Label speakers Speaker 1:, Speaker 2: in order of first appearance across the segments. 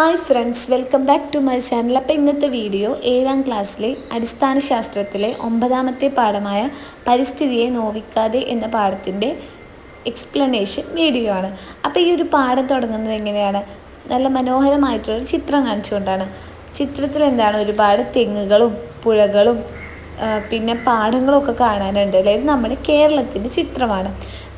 Speaker 1: Hi friends welcome back to my channel അപ്പോൾ ഇന്നത്തെ video ഏഴാം ക്ലാസ്സിലെ അടിസ്ഥാന ശാസ്ത്രത്തിലെ ഒമ്പതാമത്തെ പാഠമായ പരിസ്ഥിതിയെ നോവിക്കാതെ എന്ന പാഠത്തിന്റെ എക്സ്പ്ലനേഷൻ വീഡിയോ ആണ്. അപ്പോൾ ഈ ഒരു പാഠം തുടങ്ങുന്നത് എങ്ങനെയാണ്? നല്ല മനോഹരമായിട്ടുള്ളൊരു ചിത്രം കാണിച്ചുകൊണ്ടാണ്. ചിത്രത്തിൽ എന്താണ്? ഒരുപാട് തെങ്ങുകളും പുഴകളും പിന്നെ പാടങ്ങളൊക്കെ കാണാനുണ്ട്. അല്ലേ? നമ്മുടെ കേരളത്തിന്റെ ചിത്രമാണ്.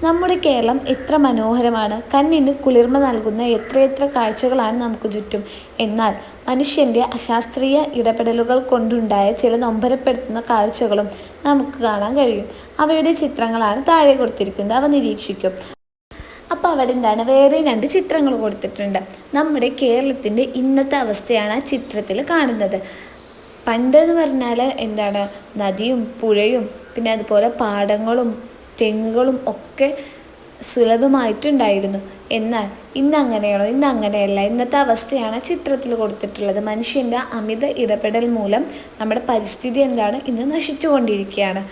Speaker 1: നമ്മുടെ കേരളം എത്ര മനോഹരമാണ്. കണ്ണിന് കുളിർമ നൽകുന്ന എത്രയെത്ര കാഴ്ചകളാണ് നമുക്ക് ചുറ്റും. എന്നാൽ മനുഷ്യന്റെ അശാസ്ത്രീയ ഇടപെടലുകൾ കൊണ്ടുണ്ടായ ചില നൊമ്പരപ്പെടുത്തുന്ന കാഴ്ചകളും നമുക്ക് കാണാൻ കഴിയും. അവയുടെ ചിത്രങ്ങളാണ് താഴെ കൊടുത്തിരിക്കുന്നത്. അവ നിരീക്ഷിക്കും. അപ്പോൾ അവിടെ എന്താണ്? വേറെ രണ്ട് ചിത്രങ്ങൾ കൊടുത്തിട്ടുണ്ട്. നമ്മുടെ കേരളത്തിന്റെ ഇന്നത്തെ അവസ്ഥയാണ് ആ ചിത്രത്തിൽ കാണുന്നത്. പണ്ട് എന്ന് പറഞ്ഞാൽ എന്താണ്? നദിയും പുഴയും പിന്നെ അതുപോലെ പാടങ്ങളും തെങ്ങുകളും ഒക്കെ സുലഭമായിട്ടുണ്ടായിരുന്നു. എന്നാൽ ഇന്ന് അങ്ങനെയാണോ ഇന്ന് അങ്ങനെയല്ല ഇന്നത്തെ അവസ്ഥയാണ് ചിത്രത്തിൽ കൊടുത്തിട്ടുള്ളത്. മനുഷ്യന്റെ അമിത ഇടപെടൽ മൂലം നമ്മുടെ പരിസ്ഥിതി എന്താണ്? ഇന്ന് നശിച്ചുകൊണ്ടിരിക്കുകയാണ്.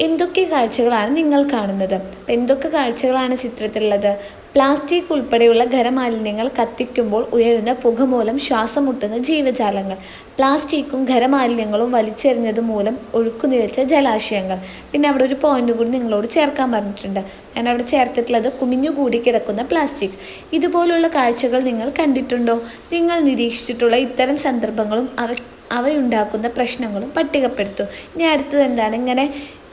Speaker 1: എന്തൊക്കെ കാഴ്ചകളാണ് നിങ്ങൾ കാണുന്നത്? അപ്പം എന്തൊക്കെ കാഴ്ചകളാണ് ചിത്രത്തിലുള്ളത്? പ്ലാസ്റ്റിക് ഉൾപ്പെടെയുള്ള ഖരമാലിന്യങ്ങൾ കത്തിക്കുമ്പോൾ ഉയരുന്ന പുക മൂലം ശ്വാസം മുട്ടുന്ന ജീവജാലങ്ങൾ. പ്ലാസ്റ്റിക്കും ഖരമാലിന്യങ്ങളും വലിച്ചെറിഞ്ഞത് മൂലം ഒഴുക്കു നിലച്ച ജലാശയങ്ങൾ. പിന്നെ അവിടെ ഒരു പോയിന്റ് കൂടി നിങ്ങളോട് ചേർക്കാൻ പറഞ്ഞിട്ടുണ്ട്. ഞാൻ അവിടെ ചേർത്തിട്ടുള്ളത് കുമിഞ്ഞുകൂടി കിടക്കുന്ന പ്ലാസ്റ്റിക്. ഇതുപോലുള്ള കാഴ്ചകൾ നിങ്ങൾ കണ്ടിട്ടുണ്ടോ? നിങ്ങൾ നിരീക്ഷിച്ചിട്ടുള്ള ഇത്തരം സന്ദർഭങ്ങളും അവ അവയുണ്ടാക്കുന്ന പ്രശ്നങ്ങളും പട്ടികപ്പെടുത്തും. ഇനി അടുത്തത് എന്താണ്? ഇങ്ങനെ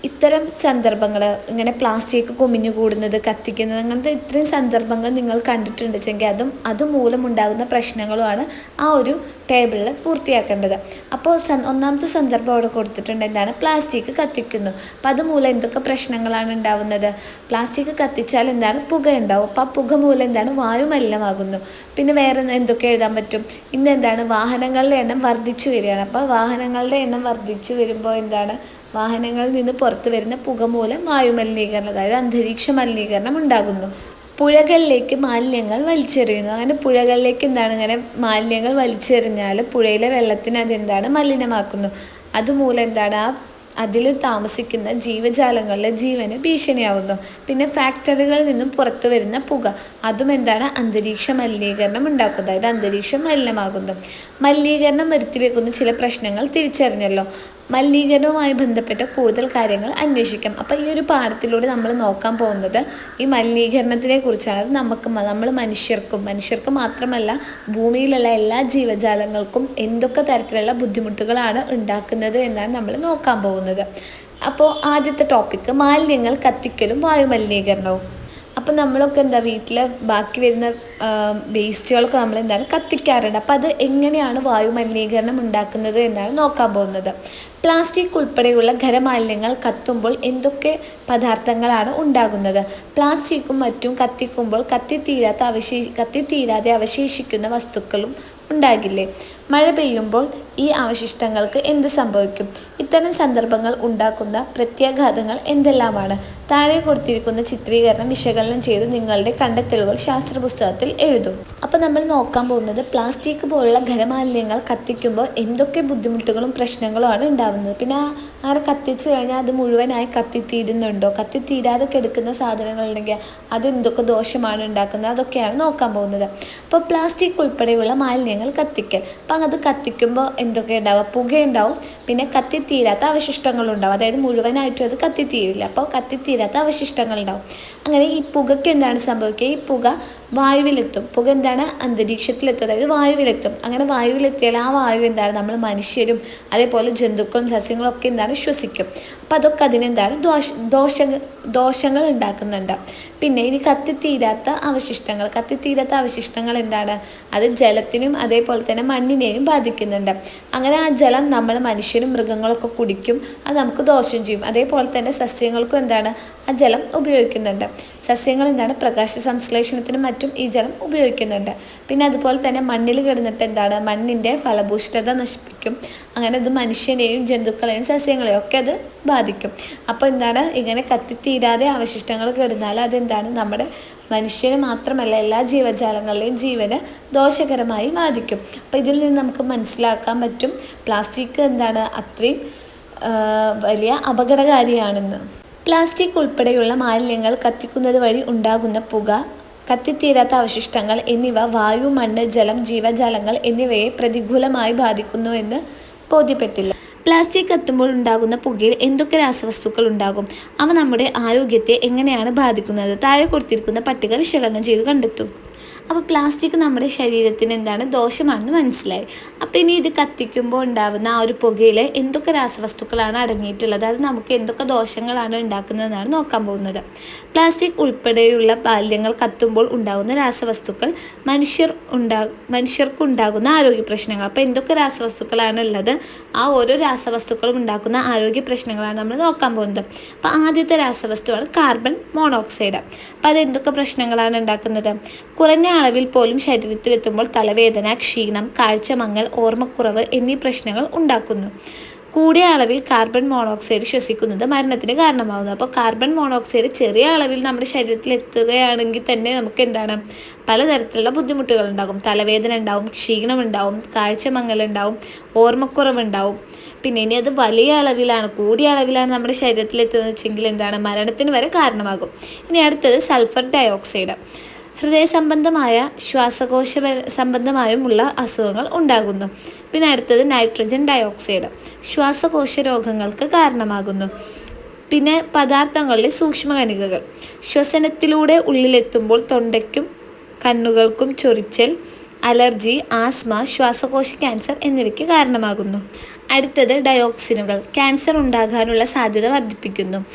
Speaker 1: ഇത്തരം സന്ദർഭങ്ങൾ ഇങ്ങനെ പ്ലാസ്റ്റിക് കുമിഞ്ഞു കൂടുന്നത് കത്തിക്കുന്നത് അങ്ങനത്തെ ഇത്രയും സന്ദർഭങ്ങൾ നിങ്ങൾ കണ്ടിട്ടുണ്ടെങ്കിൽ അതും അതുമൂലമുണ്ടാകുന്ന പ്രശ്നങ്ങളുമാണ് ആ ഒരു ടേബിളിൽ പൂർത്തിയാക്കേണ്ടത്. അപ്പോൾ ഒന്നാമത്തെ സന്ദർഭം അവിടെ കൊടുത്തിട്ടുണ്ട്. എന്താണ്? പ്ലാസ്റ്റിക് കത്തിക്കുന്നു. അപ്പോൾ അതുമൂലം എന്തൊക്കെ പ്രശ്നങ്ങളാണ് ഉണ്ടാവുന്നത്? പ്ലാസ്റ്റിക് കത്തിച്ചാൽ എന്താണ്? പുക ഉണ്ടാവും. അപ്പോൾ ആ പുക മൂലം എന്താണ്? വായു മലിനമാകുന്നു. പിന്നെ വേറെ എന്തൊക്കെ എഴുതാൻ പറ്റും? ഇന്ന് എന്താണ്? വാഹനങ്ങളുടെ എണ്ണം വർദ്ധിച്ചു വരികയാണ്. അപ്പോൾ വാഹനങ്ങളുടെ എണ്ണം വർദ്ധിച്ചു വരുമ്പോൾ എന്താണ്? വാഹനങ്ങളിൽ നിന്ന് പുറത്തു വരുന്ന പുക മൂലം വായു മലിനീകരണം അതായത് അന്തരീക്ഷ മലിനീകരണം ഉണ്ടാകുന്നു. പുഴകളിലേക്ക് മാലിന്യങ്ങൾ വലിച്ചെറിയുന്നു. അങ്ങനെ പുഴകളിലേക്ക് എന്താണ് ഇങ്ങനെ മാലിന്യങ്ങൾ വലിച്ചെറിഞ്ഞാൽ പുഴയിലെ വെള്ളത്തിന് അതെന്താണ് മലിനമാക്കുന്നു. അതുമൂലം എന്താണ് ആ അതിൽ താമസിക്കുന്ന ജീവജാലങ്ങളുടെ ജീവന് ഭീഷണിയാകുന്നു പിന്നെ ഫാക്ടറികളിൽ നിന്നും പുറത്തു വരുന്ന പുക അതും എന്താണ് അന്തരീക്ഷ മലിനീകരണം ഉണ്ടാക്കുന്നത് അതായത് അന്തരീക്ഷം മലിനമാകുന്നു. മലിനീകരണം വരുത്തിവെക്കുന്ന ചില പ്രശ്നങ്ങൾ തിരിച്ചറിഞ്ഞല്ലോ. മലിനീകരണവുമായി ബന്ധപ്പെട്ട കൂടുതൽ കാര്യങ്ങൾ അന്വേഷിക്കാം. അപ്പോൾ ഈ ഒരു പാഠത്തിലൂടെ നമ്മൾ നോക്കാൻ പോകുന്നത് ഈ മലിനീകരണത്തിനെ കുറിച്ചാണ്. അത് നമുക്ക് നമ്മൾ മനുഷ്യർക്കും മനുഷ്യർക്ക് മാത്രമല്ല ഭൂമിയിലുള്ള എല്ലാ ജീവജാലങ്ങൾക്കും എന്തൊക്കെ തരത്തിലുള്ള ബുദ്ധിമുട്ടുകളാണ് ഉണ്ടാക്കുന്നത് എന്നാണ് നമ്മൾ നോക്കാൻ പോകുന്നത്. അപ്പോൾ ആദ്യത്തെ ടോപ്പിക്ക് മാലിന്യങ്ങൾ കത്തിക്കലും വായുമലിനീകരണവും അപ്പം നമ്മളൊക്കെ എന്താ വീട്ടിൽ ബാക്കി വരുന്ന വേസ്റ്റുകളൊക്കെ നമ്മൾ എന്താണ് കത്തിക്കാറുണ്ട്. അപ്പോൾ അത് എങ്ങനെയാണ് വായു മലിനീകരണം ഉണ്ടാക്കുന്നത് എന്നാണ് നോക്കാൻ പോകുന്നത്. പ്ലാസ്റ്റിക് ഉൾപ്പെടെയുള്ള ഖരമാലിന്യങ്ങൾ കത്തുമ്പോൾ എന്തൊക്കെ പദാർത്ഥങ്ങളാണ് ഉണ്ടാകുന്നത്? പ്ലാസ്റ്റിക്കും മറ്റും കത്തിക്കുമ്പോൾ കത്തിത്തീരാത്ത അവശേ കത്തിത്തീരാതെ അവശേഷിക്കുന്ന വസ്തുക്കളും ഉണ്ടാകില്ലേ? മഴ പെയ്യുമ്പോൾ ഈ അവശിഷ്ടങ്ങൾക്ക് എന്ത് സംഭവിക്കും? ഇത്തരം സന്ദർഭങ്ങൾ ഉണ്ടാക്കുന്ന പ്രത്യാഘാതങ്ങൾ എന്തെല്ലാമാണ്? താഴെ കൊടുത്തിരിക്കുന്ന ചിത്രീകരണം വിശകലനം ചെയ്ത് നിങ്ങളുടെ കണ്ടെത്തലുകൾ ശാസ്ത്ര പുസ്തകത്തിൽ എഴുതും. അപ്പോൾ നമ്മൾ നോക്കാൻ പോകുന്നത് പ്ലാസ്റ്റിക് പോലുള്ള ഖരമാലിന്യങ്ങൾ കത്തിക്കുമ്പോൾ എന്തൊക്കെ ബുദ്ധിമുട്ടുകളും പ്രശ്നങ്ങളുമാണ് ഉണ്ടാവുന്നത്. പിന്നെ ആരെ കത്തിച്ചു കഴിഞ്ഞാൽ അത് മുഴുവനായി കത്തിത്തീരുന്നുണ്ടോ? കത്തിത്തീരാതെ കിടക്കുന്ന സാധനങ്ങളുണ്ടെങ്കിൽ അത് എന്തൊക്കെ ദോഷമാണ് ഉണ്ടാക്കുന്നത്? അതൊക്കെയാണ് നോക്കാൻ പോകുന്നത്. അപ്പോൾ പ്ലാസ്റ്റിക് ഉൾപ്പെടെയുള്ള മാലിന്യങ്ങൾ കത്തിക്കൽ. അപ്പം അത് കത്തിക്കുമ്പോൾ എന്തൊക്കെ ഉണ്ടാവുക പുകയുണ്ടാവും. പിന്നെ കത്തിത്തീരാത്ത അവശിഷ്ടങ്ങളുണ്ടാവും. അതായത് മുഴുവനായിട്ടും അത് കത്തിത്തീരില്ല. അപ്പോൾ കത്തിത്തീരാത്ത അവശിഷ്ടങ്ങൾ ഉണ്ടാവും അങ്ങനെ ഈ പുകയ്ക്ക് എന്താണ് സംഭവിക്കുക? ഈ പുക വായുവിലെത്തും. പുക എന്താണ്? അന്തരീക്ഷത്തിലെത്തും. അതായത് വായുവിലെത്തും. അങ്ങനെ വായുവിലെത്തിയാൽ ആ വായു എന്താണ്? നമ്മൾ മനുഷ്യരും അതേപോലെ ജന്തുക്കളും സസ്യങ്ങളും ഒക്കെ എന്താണ്? ശ്വസിക്കും. അപ്പം അതൊക്കെ അതിനെന്താണ് ദോഷ ദോഷ ദോഷങ്ങൾ ഉണ്ടാക്കുന്നുണ്ട് പിന്നെ ഇനി കത്തിത്തീരാത്ത അവശിഷ്ടങ്ങൾ കത്തിത്തീരാത്ത അവശിഷ്ടങ്ങൾ എന്താണ്? അത് ജലത്തിനും അതേപോലെ തന്നെ മണ്ണിനെയും ബാധിക്കുന്നുണ്ട്. അങ്ങനെ ആ ജലം നമ്മൾ മനുഷ്യരും മൃഗങ്ങളൊക്കെ കുടിക്കും അത് നമുക്ക് ദോഷം ചെയ്യും. അതേപോലെ തന്നെ സസ്യങ്ങൾക്കും എന്താണ്? ആ ജലം ഉപയോഗിക്കുന്നുണ്ട്. സസ്യങ്ങൾ എന്താണ്? പ്രകാശ സംശ്ലേഷണത്തിനും മറ്റും ഈ ജലം ഉപയോഗിക്കുന്നുണ്ട്. പിന്നെ അതുപോലെ തന്നെ മണ്ണിൽ കിടന്നിട്ട് എന്താണ്? മണ്ണിന്റെ ഫലഭൂഷ്ഠത നശിപ്പിക്കും അങ്ങനെ അത് മനുഷ്യനെയും ജന്തുക്കളെയും സസ്യങ്ങളെയും ഒക്കെ അത് ബാധിക്കും. അപ്പോൾ എന്താണ്? ഇങ്ങനെ കത്തിത്തീരാതെ അവശിഷ്ടങ്ങൾ കിടന്നാൽ അതെന്താണ്? നമ്മുടെ മനുഷ്യന് മാത്രമല്ല എല്ലാ ജീവജാലങ്ങളുടെയും ജീവന് ദോഷകരമായി ബാധിക്കും. അപ്പോൾ ഇതിൽ നിന്ന് നമുക്ക് മനസ്സിലാക്കാൻ പറ്റും പ്ലാസ്റ്റിക് എന്താണ്? അത്രയും വലിയ അപകടകാരിയാണെന്ന്. പ്ലാസ്റ്റിക് ഉൾപ്പെടെയുള്ള മാലിന്യങ്ങൾ കത്തിക്കുന്നത് വഴി ഉണ്ടാകുന്ന പുക കത്തിത്തീരാത്ത അവശിഷ്ടങ്ങൾ എന്നിവ വായു മണ്ണ് ജലം ജീവജാലങ്ങൾ എന്നിവയെ പ്രതികൂലമായി ബാധിക്കുന്നുവെന്ന് ബോധ്യപ്പെട്ടില്ല. പ്ലാസ്റ്റിക് കത്തുമ്പോൾ ഉണ്ടാകുന്ന പുകയിൽ എന്തൊക്കെ രാസവസ്തുക്കൾ ഉണ്ടാകും? അവ നമ്മുടെ ആരോഗ്യത്തെ എങ്ങനെയാണ് ബാധിക്കുന്നത്? താഴെ കൊടുത്തിരിക്കുന്ന പട്ടിക വിശകലനം ചെയ്ത് കണ്ടെത്തും. അപ്പോൾ പ്ലാസ്റ്റിക് നമ്മുടെ ശരീരത്തിന് എന്താണ് ദോഷമാണെന്ന് മനസ്സിലായി. അപ്പോൾ ഇനി ഇത് കത്തിക്കുമ്പോൾ ഉണ്ടാകുന്ന ആ ഒരു പുകയിൽ എന്തൊക്കെ രാസവസ്തുക്കളാണ് അടങ്ങിയിട്ടുള്ളത്? അത് നമുക്ക് എന്തൊക്കെ ദോഷങ്ങളാണ് ഉണ്ടാക്കുന്നതെന്നാണ് നോക്കാൻ പോകുന്നത്. പ്ലാസ്റ്റിക് ഉൾപ്പെടെയുള്ള ബാല്യങ്ങൾ കത്തുമ്പോൾ ഉണ്ടാകുന്ന രാസവസ്തുക്കൾ മനുഷ്യർ ഉണ്ടാ മനുഷ്യർക്കുണ്ടാകുന്ന ആരോഗ്യ പ്രശ്നങ്ങൾ. അപ്പോൾ എന്തൊക്കെ രാസവസ്തുക്കളാണ് ഉള്ളത്? ആ ഓരോ രാസവസ്തുക്കളും ഉണ്ടാക്കുന്ന ആരോഗ്യ പ്രശ്നങ്ങളാണ് നമ്മൾ നോക്കാൻ പോകുന്നത്. അപ്പോൾ ആദ്യത്തെ രാസവസ്തുവാണ് കാർബൺ മോണോക്സൈഡ്. അപ്പോൾ അത് എന്തൊക്കെ പ്രശ്നങ്ങളാണ് ഉണ്ടാക്കുന്നത്? കുറഞ്ഞ അളവിൽ പോലും ശരീരത്തിലെത്തുമ്പോൾ തലവേദന ക്ഷീണം കാഴ്ചമങ്ങൽ ഓർമ്മക്കുറവ് എന്നീ പ്രശ്നങ്ങൾ ഉണ്ടാക്കുന്നു. കൂടിയ അളവിൽ കാർബൺ മോണോക്സൈഡ് ശ്വസിക്കുന്നത് മരണത്തിന് കാരണമാകുന്നു. അപ്പോൾ കാർബൺ മോണോക്സൈഡ് ചെറിയ അളവിൽ നമ്മുടെ ശരീരത്തിൽ എത്തുകയാണെങ്കിൽ തന്നെ നമുക്ക് എന്താണ്? പലതരത്തിലുള്ള ബുദ്ധിമുട്ടുകൾ ഉണ്ടാകും. തലവേദന ഉണ്ടാവും ക്ഷീണം ഉണ്ടാവും കാഴ്ചമങ്ങൽ ഉണ്ടാവും ഓർമ്മക്കുറവുണ്ടാവും പിന്നെ ഇനി അത് വലിയ അളവിലാണ് കൂടിയ അളവിലാണ് നമ്മുടെ ശരീരത്തിൽ എത്തുന്നത് വെച്ചെങ്കിൽ എന്താണ്? മരണത്തിന് വരെ കാരണമാകും. ഇനി അടുത്തത് സൾഫർ ഡയോക്സൈഡ്. ഹൃദയ സംബന്ധമായ ശ്വാസകോശ സംബന്ധമായുമുള്ള അസുഖങ്ങൾ ഉണ്ടാകുന്നു. പിന്നെ അടുത്തത് നൈട്രജൻ ഡയോക്സൈഡ്. ശ്വാസകോശ രോഗങ്ങൾക്ക് കാരണമാകുന്നു. പിന്നെ പദാർത്ഥങ്ങളിലെ സൂക്ഷ്മകണികകൾ. ശ്വസനത്തിലൂടെ ഉള്ളിലെത്തുമ്പോൾ തൊണ്ടയ്ക്കും കണ്ണുകൾക്കും ചൊറിച്ചൽ അലർജി ആസ്മ ശ്വാസകോശ ക്യാൻസർ എന്നിവയ്ക്ക് കാരണമാകുന്നു. അടുത്തത് ഡയോക്സിനുകൾ. ക്യാൻസർ ഉണ്ടാകാനുള്ള സാധ്യത വർദ്ധിപ്പിക്കുന്നു.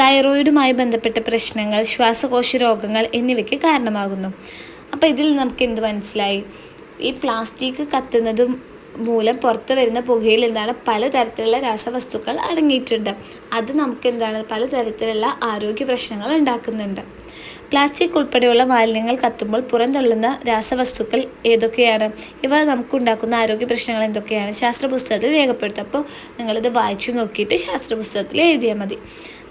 Speaker 1: തൈറോയിഡുമായി ബന്ധപ്പെട്ട പ്രശ്നങ്ങൾ ശ്വാസകോശ രോഗങ്ങൾ എന്നിവയ്ക്ക് കാരണമാകുന്നു. അപ്പോൾ ഇതിൽ നമുക്ക് എന്ത് മനസ്സിലായി? ഈ പ്ലാസ്റ്റിക് കത്തുന്നതും മൂലം പുറത്ത് വരുന്ന പുകയിൽ എന്താണ് പലതരത്തിലുള്ള രാസവസ്തുക്കൾ അടങ്ങിയിട്ടുണ്ട്. അത് നമുക്ക് എന്താണ് പലതരത്തിലുള്ള ആരോഗ്യ പ്രശ്നങ്ങൾ ഉണ്ടാക്കുന്നുണ്ട്. പ്ലാസ്റ്റിക് ഉൾപ്പെടെയുള്ള മാലിന്യങ്ങൾ കത്തുമ്പോൾ പുറന്തള്ളുന്ന രാസവസ്തുക്കൾ ഏതൊക്കെയാണ്? ഇവ നമുക്കുണ്ടാക്കുന്ന ആരോഗ്യ പ്രശ്നങ്ങൾ എന്തൊക്കെയാണ്? ശാസ്ത്ര പുസ്തകത്തിൽ രേഖപ്പെടുത്തും. അപ്പോൾ നിങ്ങളിത് വായിച്ചു നോക്കിയിട്ട് ശാസ്ത്ര പുസ്തകത്തിൽ എഴുതിയാൽ മതി.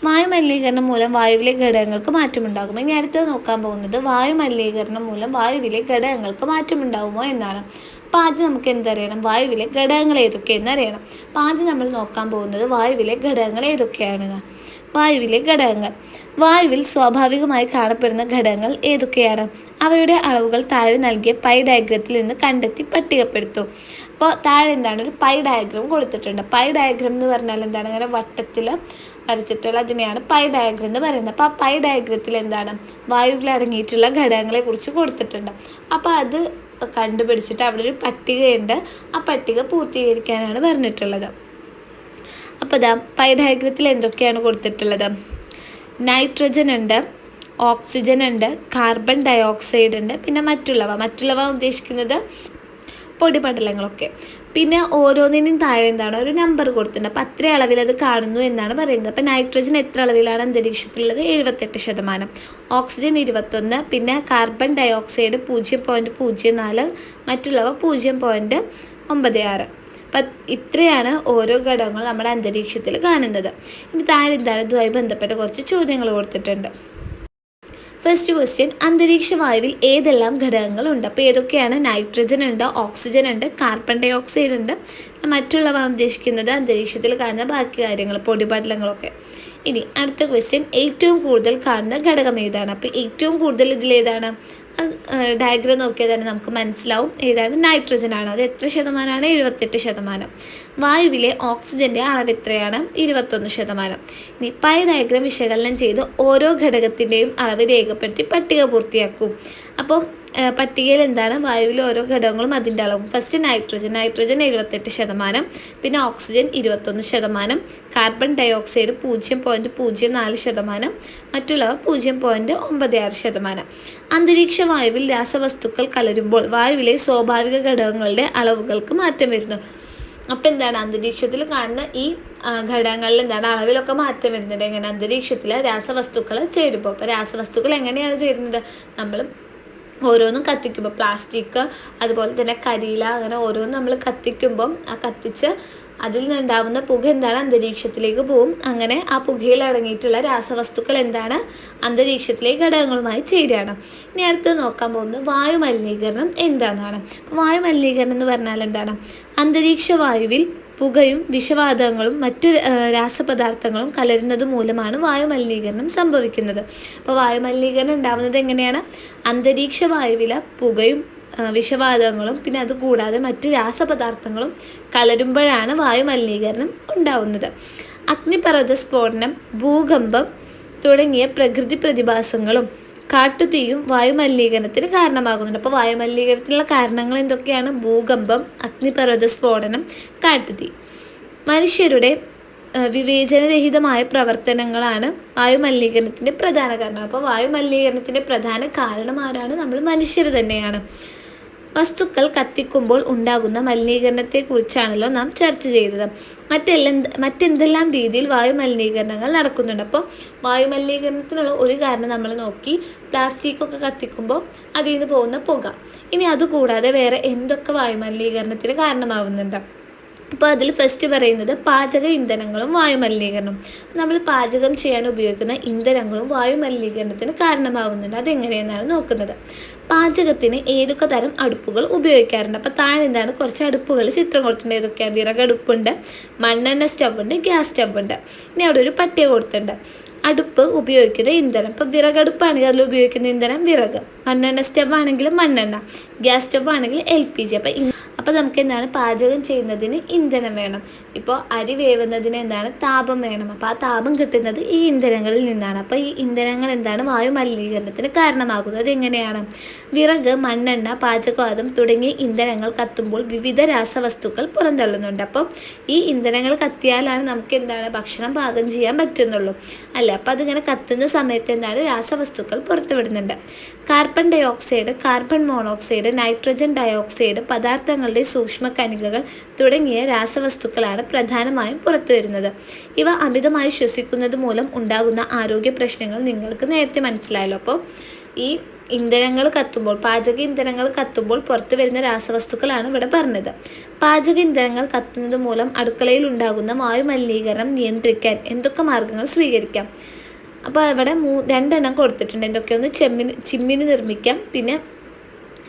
Speaker 1: വായു മലിനീകരണം മൂലം വായുവിലെ ഘടകങ്ങൾക്ക് മാറ്റമുണ്ടാകും ഇനി അടുത്തത് നോക്കാൻ പോകുന്നത് വായു മലിനീകരണം മൂലം വായുവിലെ ഘടകങ്ങൾക്ക് മാറ്റമുണ്ടാകുമോ എന്നാണ്. അപ്പോൾ ആദ്യം നമുക്ക് എന്തറിയണം? വായുവിലെ ഘടകങ്ങൾ ഏതൊക്കെയെന്ന് അറിയണം അപ്പോൾ ആദ്യം നമ്മൾ നോക്കാൻ പോകുന്നത് വായുവിലെ ഘടകങ്ങൾ ഏതൊക്കെയാണെന്ന് വായുവിലെ ഘടകങ്ങൾ. വായുവിൽ സ്വാഭാവികമായി കാണപ്പെടുന്ന ഘടകങ്ങൾ ഏതൊക്കെയാണ്? അവയുടെ അളവുകൾ താഴെ നൽകിയ പൈ ഡയഗ്രത്തിൽ നിന്ന് കണ്ടെത്തി പട്ടികപ്പെടുത്തും. അപ്പോൾ താഴെ എന്താണ്? ഒരു പൈ ഡയഗ്രാം കൊടുത്തിട്ടുണ്ട്. പൈ ഡയഗ്രാം എന്ന് പറഞ്ഞാൽ എന്താണ്? അങ്ങനെ വട്ടത്തിൽ വരച്ചിട്ടുള്ള അതിനെയാണ് പൈ ഡയഗ്രം എന്ന് പറയുന്നത്. അപ്പോൾ ആ പൈ ഡയഗ്രത്തിൽ എന്താണ്? വായുവിൽ അടങ്ങിയിട്ടുള്ള ഘടകങ്ങളെ കുറിച്ച് കൊടുത്തിട്ടുണ്ട്. അപ്പോൾ അത് കണ്ടുപിടിച്ചിട്ട് അവിടെ ഒരു പട്ടികയുണ്ട്. ആ പട്ടിക പൂർത്തീകരിക്കാനാണ് പറഞ്ഞിട്ടുള്ളത്. അപ്പോൾ ഇതാ പൈ ഡയഗ്രത്തിൽ എന്തൊക്കെയാണ് കൊടുത്തിട്ടുള്ളത്? നൈട്രജൻ ഉണ്ട് ഓക്സിജൻ ഉണ്ട് കാർബൺ ഡയോക്സൈഡ് ഉണ്ട് പിന്നെ മറ്റുള്ളവ. മറ്റുള്ളവ ഉദ്ദേശിക്കുന്നത് പൊടിപടലങ്ങളൊക്കെ. പിന്നെ ഓരോന്നിനും താഴെ എന്താണ്? ഒരു നമ്പർ കൊടുത്തിട്ടുണ്ട്. അപ്പം അത്ര അളവിൽ അത് കാണുന്നു എന്നാണ് പറയുന്നത്. അപ്പം നൈട്രജൻ എത്ര അളവിലാണ് അന്തരീക്ഷത്തിലുള്ളത്? എഴുപത്തെട്ട് ശതമാനം. ഓക്സിജൻ ഇരുപത്തൊന്ന് പിന്നെ കാർബൺ ഡയോക്സൈഡ് പൂജ്യം പോയിന്റ് പൂജ്യം നാല് മറ്റുള്ളവ പൂജ്യം പോയിന്റ് ഒമ്പത് ആറ്. അപ്പം ഇത്രയാണ് ഓരോ ഘടകങ്ങൾ നമ്മുടെ അന്തരീക്ഷത്തിൽ കാണുന്നത്. ഇനി താഴെ ഇതുമായി ബന്ധപ്പെട്ട കുറച്ച് ചോദ്യങ്ങൾ കൊടുത്തിട്ടുണ്ട്. ഫസ്റ്റ് ക്വസ്റ്റ്യൻ അന്തരീക്ഷ വായുവിൽ ഏതെല്ലാം ഘടകങ്ങളുണ്ട്? അപ്പോൾ ഏതൊക്കെയാണ്? നൈട്രജൻ ഉണ്ട് ഓക്സിജൻ ഉണ്ട് കാർബൺ ഡൈ ഓക്സൈഡ് ഉണ്ട് മറ്റുള്ളവ ഉദ്ദേശിക്കുന്നത് അന്തരീക്ഷത്തിൽ കാണുന്ന ബാക്കി കാര്യങ്ങൾ പൊടിപടലങ്ങളൊക്കെ. ഇനി അടുത്ത ക്വസ്റ്റ്യൻ ഏറ്റവും കൂടുതൽ കാണുന്ന ഘടകം ഏതാണ്? അപ്പോൾ ഏറ്റവും കൂടുതൽ ഇതിലേതാണ്? ഡയഗ്രാം നോക്കിയാൽ തന്നെ നമുക്ക് മനസ്സിലാവും ഏതാണ് നൈട്രജൻ ആണ്. അത് എത്ര ശതമാനമാണ് എഴുപത്തെട്ട് ശതമാനം. വായുവിലെ ഓക്സിജന്റെ അളവ് എത്രയാണ്? ഇരുപത്തൊന്ന് ശതമാനം. ഇനി പൈ ഡയഗ്രാം വിശകലനം ചെയ്ത് ഓരോ ഘടകത്തിന്റെയും അളവ് രേഖപ്പെടുത്തി പട്ടിക പൂർത്തിയാക്കും. അപ്പം പട്ടികയിൽ എന്താണ് വായുവിൽ ഓരോ ഘടകങ്ങളും അതിന്റെ അളവും. ഫസ്റ്റ് നൈട്രജൻ നൈട്രജൻ എഴുപത്തെട്ട് ശതമാനം പിന്നെ ഓക്സിജൻ ഇരുപത്തൊന്ന് ശതമാനം കാർബൺ ഡയോക്സൈഡ് പൂജ്യം പോയിന്റ് പൂജ്യം നാല് ശതമാനം മറ്റുള്ളവ പൂജ്യം പോയിന്റ് ഒമ്പത് ആറ് ശതമാനം. അന്തരീക്ഷ വായുവിൽ രാസവസ്തുക്കൾ കലരുമ്പോൾ വായുവിലെ സ്വാഭാവിക ഘടകങ്ങളുടെ അളവുകൾക്ക് മാറ്റം വരുന്നു. അപ്പോൾ എന്താണ് അന്തരീക്ഷത്തിൽ കാണുന്ന ഈ ഘടകങ്ങളിൽ എന്താണ് അളവിലൊക്കെ മാറ്റം വരുന്നുണ്ട്. എങ്ങനെ അന്തരീക്ഷത്തിൽ രാസവസ്തുക്കൾ ചേരുമ്പോൾ അപ്പോൾ രാസവസ്തുക്കൾ എങ്ങനെയാണ് ചേരുന്നത്? നമ്മൾ ഓരോന്നും കത്തിക്കുമ്പോൾ പ്ലാസ്റ്റിക് അതുപോലെ തന്നെ കരിയില അങ്ങനെ ഓരോന്നും നമ്മൾ കത്തിക്കുമ്പം ആ കത്തിച്ച് അതിൽ നിന്നുണ്ടാവുന്ന പുക എന്താണ്? അന്തരീക്ഷത്തിലേക്ക് പോവും. അങ്ങനെ ആ പുകയിൽ അടങ്ങിയിട്ടുള്ള രാസവസ്തുക്കൾ എന്താണ്? അന്തരീക്ഷത്തിലെ ഘടകങ്ങളുമായി ചേരുകയാണ്. ഇനി അടുത്ത് നോക്കാൻ പോകുന്നത് വായു മലിനീകരണം എന്താണെന്നാണ്. അപ്പോൾ വായു മലിനീകരണം എന്ന് പറഞ്ഞാൽ എന്താണ്? അന്തരീക്ഷ വായുവിൽ പുകയും വിഷവാതകങ്ങളും മറ്റു രാസപദാർത്ഥങ്ങളും കലരുന്നത് മൂലമാണ് വായുമലിനീകരണം സംഭവിക്കുന്നത്. അപ്പോൾ വായുമലിനീകരണം ഉണ്ടാവുന്നത് എങ്ങനെയാണ്? അന്തരീക്ഷ വായുവില പുകയും വിഷവാതകങ്ങളും പിന്നെ അതുകൂടാതെ മറ്റു രാസപദാർത്ഥങ്ങളും കലരുമ്പോഴാണ് വായുമലിനീകരണം ഉണ്ടാവുന്നത്. അഗ്നിപർവത സ്ഫോടനം ഭൂകമ്പം തുടങ്ങിയ പ്രകൃതി പ്രതിഭാസങ്ങളും കാട്ടുതീയും വായുമലിനീകരണത്തിന് കാരണമാകുന്നുണ്ട്. അപ്പോൾ വായുമലിനീകരണത്തിനുള്ള കാരണങ്ങൾ എന്തൊക്കെയാണ്? ഭൂകമ്പം അഗ്നിപർവത സ്ഫോടനം കാട്ടുതീ. മനുഷ്യരുടെ വിവേചനരഹിതമായ പ്രവർത്തനങ്ങളാണ് വായുമലിനീകരണത്തിന്റെ പ്രധാന കാരണം. അപ്പോൾ വായുമലിനീകരണത്തിന്റെ പ്രധാന കാരണം ആരാണ്? നമ്മൾ മനുഷ്യർ തന്നെയാണ്. വസ്തുക്കൾ കത്തിക്കുമ്പോൾ ഉണ്ടാകുന്ന മലിനീകരണത്തെക്കുറിച്ചാണല്ലോ നാം ചർച്ച ചെയ്തത്. മറ്റെല്ലാം മറ്റെന്തെല്ലാം രീതിയിൽ വായുമലിനീകരണങ്ങൾ നടക്കുന്നുണ്ട്? അപ്പോൾ വായുമലിനീകരണത്തിനുള്ള ഒരു കാരണം നമ്മൾ നോക്കി. പ്ലാസ്റ്റിക് ഒക്കെ കത്തിക്കുമ്പോൾ അതിൽ നിന്ന് പോകുന്ന പുക. ഇനി അതുകൂടാതെ വേറെ എന്തൊക്കെ വായുമലിനീകരണത്തിന് കാരണമാവുന്നുണ്ട്? അപ്പോൾ അതിൽ ഫസ്റ്റ് പറയുന്നത് പാചക ഇന്ധനങ്ങളും വായുമലിനീകരണം നമ്മൾ പാചകം ചെയ്യാൻ ഉപയോഗിക്കുന്ന ഇന്ധനങ്ങളും വായുമലിനീകരണത്തിന് കാരണമാവുന്നുണ്ട്. അതെങ്ങനെയെന്നാണ് നോക്കുന്നത്. പാചകത്തിന് ഏതൊക്കെ തരം അടുപ്പുകൾ ഉപയോഗിക്കാറുണ്ട്? അപ്പോൾ താഴെ എന്താണ്? കുറച്ച് അടുപ്പുകൾ ചിത്രം കൊടുത്തിട്ടുണ്ട്. ഏതൊക്കെയാണ് വിറകടുപ്പുണ്ട് മണ്ണെണ്ണ സ്റ്റവ് ഉണ്ട് ഗ്യാസ് സ്റ്റവ് ഉണ്ട് ഇനി അവിടെ ഒരു പട്ടിക കൊടുത്തിട്ടുണ്ട്. അടുപ്പ് ഉപയോഗിക്കുന്ന ഇന്ധനം. ഇപ്പോൾ വിറകടുപ്പാണെങ്കിൽ അതിൽ ഉപയോഗിക്കുന്ന ഇന്ധനം വിറക്. മണ്ണെണ്ണ സ്റ്റവ് ആണെങ്കിൽ മണ്ണെണ്ണ. ഗ്യാസ് സ്റ്റവ് ആണെങ്കിൽ എൽ പി ജി. അപ്പം അപ്പോൾ നമുക്ക് എന്താണ് പാചകം ചെയ്യുന്നതിന് ഇന്ധനം വേണം. ഇപ്പോൾ അരി വേവുന്നതിന് എന്താണ്? താപം വേണം. അപ്പോൾ ആ താപം കിട്ടുന്നത് ഈ ഇന്ധനങ്ങളിൽ നിന്നാണ്. അപ്പോൾ ഈ ഇന്ധനങ്ങൾ എന്താണ്? വായു മലിനീകരണത്തിന് കാരണമാകുന്നത്. എങ്ങനെയാണ് വിറക് മണ്ണെണ്ണ പാചകവാദം തുടങ്ങിയ ഇന്ധനങ്ങൾ കത്തുമ്പോൾ വിവിധ രാസവസ്തുക്കൾ പുറന്തള്ളുന്നുണ്ട്. അപ്പം ഈ ഇന്ധനങ്ങൾ കത്തിയാലാണ് നമുക്ക് എന്താണ്? ഭക്ഷണം പാകം ചെയ്യാൻ പറ്റുന്നുള്ളൂ. അല്ല? അപ്പോൾ അതിങ്ങനെ കത്തുന്ന സമയത്ത് എന്താണ്? രാസവസ്തുക്കൾ പുറത്തുവിടുന്നുണ്ട്. Carbon dioxide carbon monoxide nitrogen dioxide പദാർത്ഥങ്ങളുടെ സൂക്ഷ്മ കണികകൾ തുടങ്ങിയ രാസവസ്തുക്കളാണ് പ്രധാനമായും പുറത്തുവരുന്നത് ഇവ അമിതമായി ശ്വസിക്കുന്നത് മൂലം ഉണ്ടാകുന്ന ആരോഗ്യ പ്രശ്നങ്ങൾ നിങ്ങൾക്ക് നേരത്തെ മനസ്സിലായല്ലോ. അപ്പോൾ ഈ ഇന്ധനങ്ങൾ കത്തുമ്പോൾ പാചക ഇന്ധനങ്ങൾ കത്തുമ്പോൾ പുറത്തു വരുന്ന രാസവസ്തുക്കളാണ് ഇവിടെ പറഞ്ഞത്. പാചക ഇന്ധനങ്ങൾ കത്തുന്നത് മൂലം അടുക്കളയിൽ ഉണ്ടാകുന്ന വായുമലിനീകരണം നിയന്ത്രിക്കാൻ എന്തൊക്കെ മാർഗങ്ങൾ സ്വീകരിക്കാം? അപ്പോൾ അവിടെ മൂ രണ്ടെണ്ണം കൊടുത്തിട്ടുണ്ട്. എന്തൊക്കെയൊന്ന് ചെമ്മിന് ചിമ്മിന് നിർമ്മിക്കാം പിന്നെ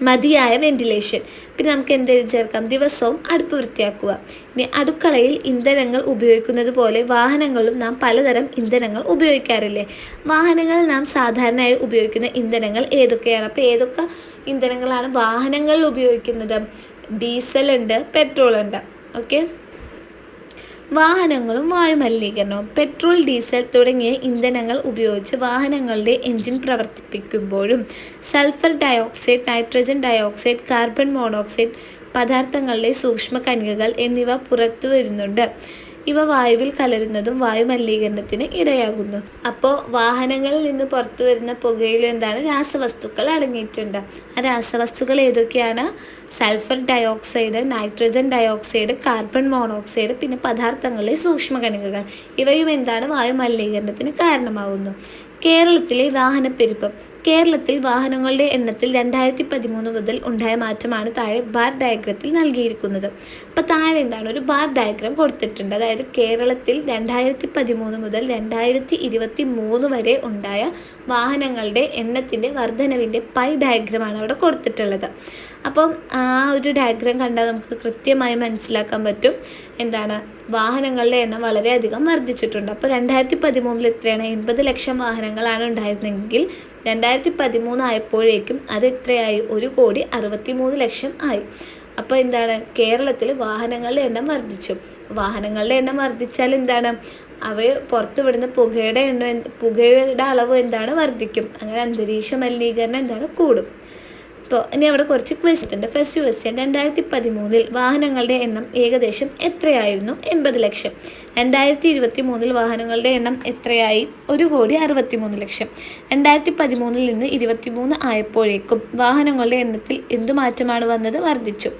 Speaker 1: മതിയായ വെന്റിലേഷൻ. പിന്നെ നമുക്ക് എന്ത് ചേർക്കാം? ദിവസവും അടുപ്പ് വൃത്തിയാക്കുക. ഇനി അടുക്കളയിൽ ഇന്ധനങ്ങൾ ഉപയോഗിക്കുന്നത് പോലെ വാഹനങ്ങളും നാം പലതരം ഇന്ധനങ്ങൾ ഉപയോഗിക്കാറില്ലേ? വാഹനങ്ങളിൽ നാം സാധാരണയായി ഉപയോഗിക്കുന്ന ഇന്ധനങ്ങൾ ഏതൊക്കെയാണ്? അപ്പോൾ ഏതൊക്കെ ഇന്ധനങ്ങളാണ് വാഹനങ്ങളിൽ ഉപയോഗിക്കുന്നത്? ഡീസൽ ഉണ്ട് പെട്രോൾ ഉണ്ട് ഓക്കെ? വാഹനങ്ങളും വായുമലിനീകരണവും പെട്രോൾ ഡീസൽ തുടങ്ങിയ ഇന്ധനങ്ങൾ ഉപയോഗിച്ച് വാഹനങ്ങളുടെ engine പ്രവർത്തിപ്പിക്കുമ്പോഴും sulphur dioxide nitrogen dioxide carbon monoxide പദാർത്ഥങ്ങളുടെ സൂക്ഷ്മ കണികകൾ എന്നിവ പുറത്തു വരുന്നുണ്ട് ഇവ വായുവിൽ കലരുന്നതും വായു മലിനീകരണത്തിന് ഇടയാകുന്നു. അപ്പോൾ വാഹനങ്ങളിൽ നിന്ന് പുറത്തു വരുന്ന പുകയിൽ എന്താണ്? രാസവസ്തുക്കൾ അടങ്ങിയിട്ടുണ്ട്. ആ രാസവസ്തുക്കൾ ഏതൊക്കെയാണ്? Sulphur dioxide nitrogen dioxide carbon monoxide പിന്നെ പദാർത്ഥങ്ങളിലെ സൂക്ഷ്മകണികകൾ ഇവയും എന്താണ്? വായു മലിനീകരണത്തിന് കാരണമാകുന്നു കേരളത്തിലെ വാഹനപ്പെരുപ്പം. കേരളത്തിൽ വാഹനങ്ങളുടെ എണ്ണത്തിൽ രണ്ടായിരത്തി പതിമൂന്ന് മുതൽ ഉണ്ടായ മാറ്റമാണ് താഴെ ബാർ ഡയഗ്രത്തിൽ നൽകിയിരിക്കുന്നത്. അപ്പോൾ താഴെ എന്താണ്? ഒരു ബാർ ഡയഗ്രാം കൊടുത്തിട്ടുണ്ട്. അതായത് കേരളത്തിൽ രണ്ടായിരത്തി പതിമൂന്ന് മുതൽ രണ്ടായിരത്തി ഇരുപത്തി മൂന്ന് വരെ ഉണ്ടായ വാഹനങ്ങളുടെ എണ്ണത്തിന്റെ വർധനവിന്റെ പൈ ഡയഗ്രമാണ് അവിടെ കൊടുത്തിട്ടുള്ളത്. അപ്പം ആ ഒരു ഡയഗ്രാം കണ്ടാൽ നമുക്ക് കൃത്യമായി മനസ്സിലാക്കാൻ പറ്റും എന്താണ് വാഹനങ്ങളുടെ എണ്ണം വളരെയധികം വർദ്ധിച്ചിട്ടുണ്ട്. അപ്പോൾ രണ്ടായിരത്തി പതിമൂന്നിൽ എത്രയാണ്? എൺപത് ലക്ഷം വാഹനങ്ങളാണ് ഉണ്ടായിരുന്നെങ്കിൽ രണ്ടായിരത്തി പതിമൂന്നായപ്പോഴേക്കും അത് എത്രയായി? ഒരു കോടി അറുപത്തി മൂന്ന് ലക്ഷം ആയി. അപ്പോൾ എന്താണ്? കേരളത്തിൽ വാഹനങ്ങളുടെ എണ്ണം വർദ്ധിച്ചു. വാഹനങ്ങളുടെ എണ്ണം വർദ്ധിച്ചാൽ എന്താണ്? അവ പുറത്തു വിടുന്ന പുകയുടെ എണ്ണം പുകയുടെ അളവ് എന്താണ്? വർദ്ധിക്കും. അങ്ങനെ അന്തരീക്ഷ മലിനീകരണം എന്താണ്? കൂടും. ഇപ്പോൾ ഇനി അവിടെ കുറച്ച് ക്വസ്റ്റ്യന്റെ ഫസ്റ്റ് ക്വസ്റ്റ്യൻ രണ്ടായിരത്തി പതിമൂന്നിൽ വാഹനങ്ങളുടെ എണ്ണം ഏകദേശം എത്രയായിരുന്നു? എൺപത് ലക്ഷം. രണ്ടായിരത്തി ഇരുപത്തി മൂന്നിൽ വാഹനങ്ങളുടെ എണ്ണം എത്രയായി? ഒരു കോടി അറുപത്തി മൂന്ന് ലക്ഷം. രണ്ടായിരത്തി പതിമൂന്നിൽ നിന്ന് ഇരുപത്തി മൂന്ന് ആയപ്പോഴേക്കും വാഹനങ്ങളുടെ എണ്ണത്തിൽ എന്തു മാറ്റമാണ് വന്നത്? വർദ്ധിച്ചു.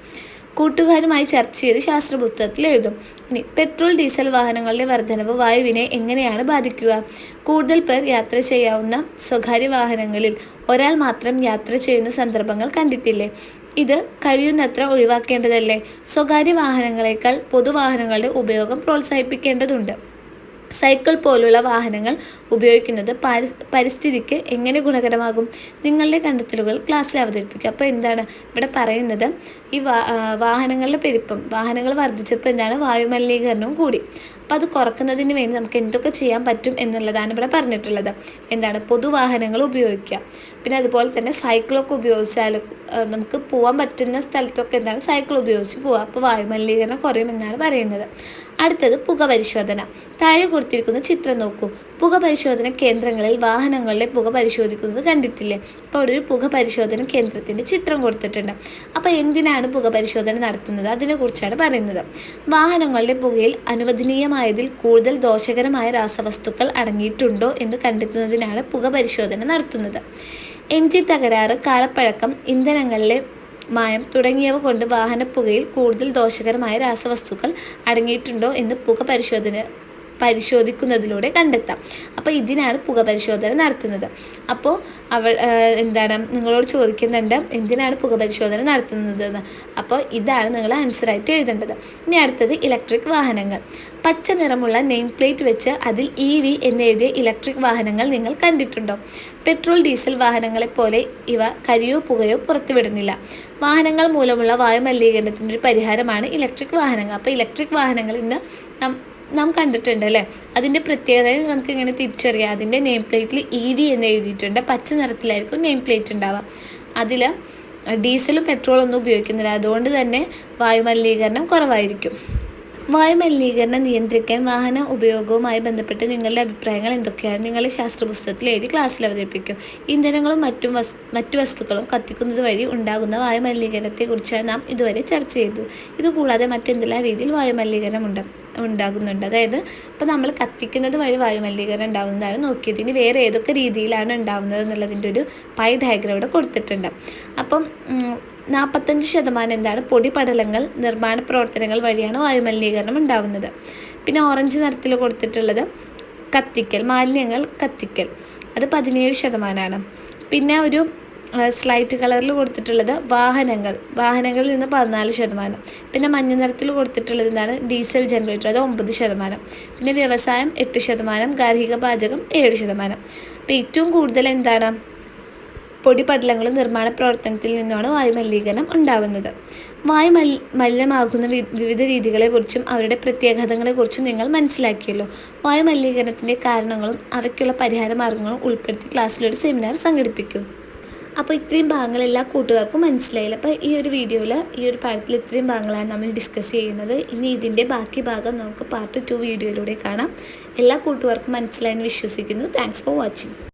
Speaker 1: കൂട്ടുകാരുമായി ചർച്ച ചെയ്ത് ശാസ്ത്രപുസ്തകത്തിൽ എഴുതും. ഇനി പെട്രോൾ ഡീസൽ വാഹനങ്ങളുടെ വർധനവ് വായുവിനെ എങ്ങനെയാണ് ബാധിക്കുക? കൂടുതൽ പേർ യാത്ര ചെയ്യാവുന്ന സ്വകാര്യ വാഹനങ്ങളിൽ ഒരാൾ മാത്രം യാത്ര ചെയ്യുന്ന സന്ദർഭങ്ങൾ കണ്ടിട്ടില്ലേ? ഇത് കഴിയുന്നത്ര ഒഴിവാക്കേണ്ടതല്ലേ? സ്വകാര്യ വാഹനങ്ങളെക്കാൾ പൊതുവാഹനങ്ങളുടെ ഉപയോഗം പ്രോത്സാഹിപ്പിക്കേണ്ടതുണ്ട്. സൈക്കിൾ പോലുള്ള വാഹനങ്ങൾ ഉപയോഗിക്കുന്നത് പാരി പരിസ്ഥിതിക്ക് എങ്ങനെ ഗുണകരമാകും? നിങ്ങളുടെ കണ്ടെത്തലുകൾ ക്ലാസ്സിൽ അവതരിപ്പിക്കുക അപ്പോൾ എന്താണ് ഇവിടെ പറയുന്നത്? ഈ വാഹനങ്ങളുടെ പെരുപ്പം വാഹനങ്ങൾ വർദ്ധിച്ചപ്പോൾ എന്താണ് വായുമലിനീകരണവും കൂടി. അപ്പോൾ അത് കുറക്കുന്നതിന് വേണ്ടി നമുക്ക് എന്തൊക്കെ ചെയ്യാൻ പറ്റും എന്നുള്ളതാണ് ഇവിടെ പറഞ്ഞിട്ടുള്ളത്. എന്താണ് പൊതുവാഹനങ്ങൾ ഉപയോഗിക്കുക. പിന്നെ അതുപോലെ തന്നെ സൈക്കിളൊക്കെ ഉപയോഗിച്ചാൽ നമുക്ക് പോകാൻ പറ്റുന്ന സ്ഥലത്തൊക്കെ എന്താണ് സൈക്കിൾ ഉപയോഗിച്ച് പോവുക അപ്പോൾ വായുമലിനീകരണം കുറയുമെന്നാണ് പറയുന്നത്. അടുത്തത് പുക പരിശോധന താഴെ കൊടുത്തിരിക്കുന്ന ചിത്രം നോക്കൂ. പുക പരിശോധന കേന്ദ്രങ്ങളിൽ വാഹനങ്ങളിലെ പുക പരിശോധിക്കുന്നത് കണ്ടിട്ടില്ലേ? അപ്പോൾ അവിടെ ഒരു പുക പരിശോധന കേന്ദ്രത്തിന്റെ ചിത്രം കൊടുത്തിട്ടുണ്ട്. അപ്പോൾ എന്തിനാണ് പുക പരിശോധന നടത്തുന്നത്. അതിനെക്കുറിച്ചാണ് പറയുന്നത്. വാഹനങ്ങളുടെ പുകയിൽ അനുവദനീയമായതിൽ കൂടുതൽ ദോഷകരമായ രാസവസ്തുക്കൾ അടങ്ങിയിട്ടുണ്ടോ എന്ന് കണ്ടെത്തുന്നതിനാണ് പുക പരിശോധന നടത്തുന്നത് എഞ്ചിൻ തകരാറ് കാലപ്പഴക്കം ഇന്ധനങ്ങളിലെ മായം തുടങ്ങിയവ കൊണ്ട് വാഹന പുകയിൽ കൂടുതൽ ദോഷകരമായ രാസവസ്തുക്കൾ അടങ്ങിയിട്ടുണ്ടോ എന്ന് പുക പരിശോധന പരിശോധിക്കുന്നതിലൂടെ കണ്ടെത്താം. അപ്പോൾ ഇതിനാണ് പുക പരിശോധന നടത്തുന്നത്. അപ്പോൾ അവൾ എന്താണ് നിങ്ങളോട് ചോദിക്കുന്നുണ്ട് എന്തിനാണ് പുക പരിശോധന നടത്തുന്നത് അപ്പോൾ ഇതാണ് നിങ്ങൾ ആൻസറായിട്ട് എഴുതേണ്ടത്. ഇനി അടുത്തത് ഇലക്ട്രിക് വാഹനങ്ങൾ. പച്ച നിറമുള്ള നെയിം പ്ലേറ്റ് വെച്ച് അതിൽ ഇ വി എന്നെഴുതിയ ഇലക്ട്രിക് വാഹനങ്ങൾ നിങ്ങൾ കണ്ടിട്ടുണ്ടോ? പെട്രോൾ ഡീസൽ വാഹനങ്ങളെ പോലെ ഇവ കരിയോ പുകയോ പുറത്തുവിടുന്നില്ല. വാഹനങ്ങൾ മൂലമുള്ള വായു വായുമലിനീകരണത്തിന്റെ ഒരു പരിഹാരമാണ് ഇലക്ട്രിക് വാഹനങ്ങൾ. അപ്പോൾ ഇലക്ട്രിക് വാഹനങ്ങൾ ഇന്ന് നാം കണ്ടിട്ടുണ്ട് അല്ലേ അതിന്റെ പ്രത്യേകത നമുക്ക് ഇങ്ങനെ തിരിച്ചറിയാം. അതിന്റെ നെയിം പ്ലേറ്റിൽ ഇ വി എന്ന് എഴുതിയിട്ടുണ്ട്. പച്ച നിറത്തിലായിരിക്കും നെയിം പ്ലേറ്റ് ഉണ്ടാവുക. അതിൽ ഡീസലും പെട്രോളൊന്നും ഉപയോഗിക്കുന്നില്ല. അതുകൊണ്ട് തന്നെ വായുമലിനീകരണം കുറവായിരിക്കും. വായുമലിനീകരണം നിയന്ത്രിക്കാൻ വാഹന ഉപയോഗവുമായി ബന്ധപ്പെട്ട് നിങ്ങളുടെ അഭിപ്രായങ്ങൾ എന്തൊക്കെയാണ്? നിങ്ങളുടെ ശാസ്ത്രപുസ്തകത്തിൽ എഴുതി ക്ലാസ്സിൽ അവതരിപ്പിക്കും. ഇന്ധനങ്ങളും മറ്റും വസ് മറ്റു വസ്തുക്കളും കത്തിക്കുന്നത് വഴി ഉണ്ടാകുന്ന വായുമലിനീകരണത്തെക്കുറിച്ചാണ് നാം ഇതുവരെ ചർച്ച ചെയ്തത്. ഇതുകൂടാതെ മറ്റെന്തെല്ലാം രീതിയിൽ വായുമലിനീകരണം ഉണ്ട് ഉണ്ടാകുന്നുണ്ട്. അതായത് ഇപ്പോൾ നമ്മൾ കത്തിക്കുന്നത് വഴി വായുമലിനീകരണം ഉണ്ടാകുന്നതാണ് നോക്കിയത്. ഇനി വേറെ ഏതൊക്കെ രീതിയിലാണ് ഉണ്ടാകുന്നത് എന്നുള്ളതിന്റെ ഒരു പൈ ഡയഗ്രം ഇവിടെ കൊടുത്തിട്ടുണ്ട്. അപ്പം നാൽപ്പത്തഞ്ച് ശതമാനം എന്താണ് പൊടിപടലങ്ങൾ നിർമ്മാണ പ്രവർത്തനങ്ങൾ വഴിയാണ് വായുമലിനീകരണം ഉണ്ടാകുന്നത് പിന്നെ ഓറഞ്ച് നിറത്തിൽ കൊടുത്തിട്ടുള്ളത് കത്തിക്കൽ മാലിന്യങ്ങൾ കത്തിക്കൽ. അത് പതിനേഴ് ശതമാനമാണ് പിന്നെ ഒരു സ്ലൈറ്റ് കളറിൽ കൊടുത്തിട്ടുള്ളത് വാഹനങ്ങൾ. വാഹനങ്ങളിൽ നിന്ന് പതിനാല് ശതമാനം. പിന്നെ മഞ്ഞ നിറത്തിൽ കൊടുത്തിട്ടുള്ളത് എന്താണ്? ഡീസൽ ജനറേറ്റർ അത് ഒമ്പത് ശതമാനം. പിന്നെ വ്യവസായം എട്ട് ശതമാനം ഗാർഹിക പാചകം ഏഴ് ശതമാനം. അപ്പോൾ ഏറ്റവും കൂടുതൽ എന്താണ്? പൊടിപടലങ്ങളും നിർമ്മാണ പ്രവർത്തനത്തിൽ നിന്നാണ് വായുമലിനീകരണം ഉണ്ടാകുന്നത്. വായു മലി മലിനമാകുന്ന വിവിധ രീതികളെക്കുറിച്ചും അവരുടെ പ്രത്യാഘാതങ്ങളെക്കുറിച്ചും നിങ്ങൾ മനസ്സിലാക്കിയല്ലോ. വായു മലിനീകരണത്തിന്റെ കാരണങ്ങളും അവയ്ക്കുള്ള പരിഹാര മാർഗങ്ങളും ഉൾപ്പെടുത്തി ക്ലാസ്സിലൊരു സെമിനാർ സംഘടിപ്പിക്കൂ. അപ്പോൾ ഇത്രയും ഭാഗങ്ങൾ എല്ലാ കൂട്ടുകാർക്കും മനസ്സിലായില്ല. അപ്പോൾ ഈ ഒരു വീഡിയോയിൽ ഈ ഒരു പാഠത്തിൽ ഇത്രയും ഭാഗങ്ങളാണ് നമ്മൾ ഡിസ്കസ് ചെയ്യുന്നത്. ഇനി ഇതിന്റെ ബാക്കി ഭാഗം നമുക്ക് പാർട്ട് ടു വീഡിയോയിലൂടെ കാണാം. എല്ലാ കൂട്ടുകാർക്കും മനസ്സിലായെന്ന് വിശ്വസിക്കുന്നു. Thanks for watching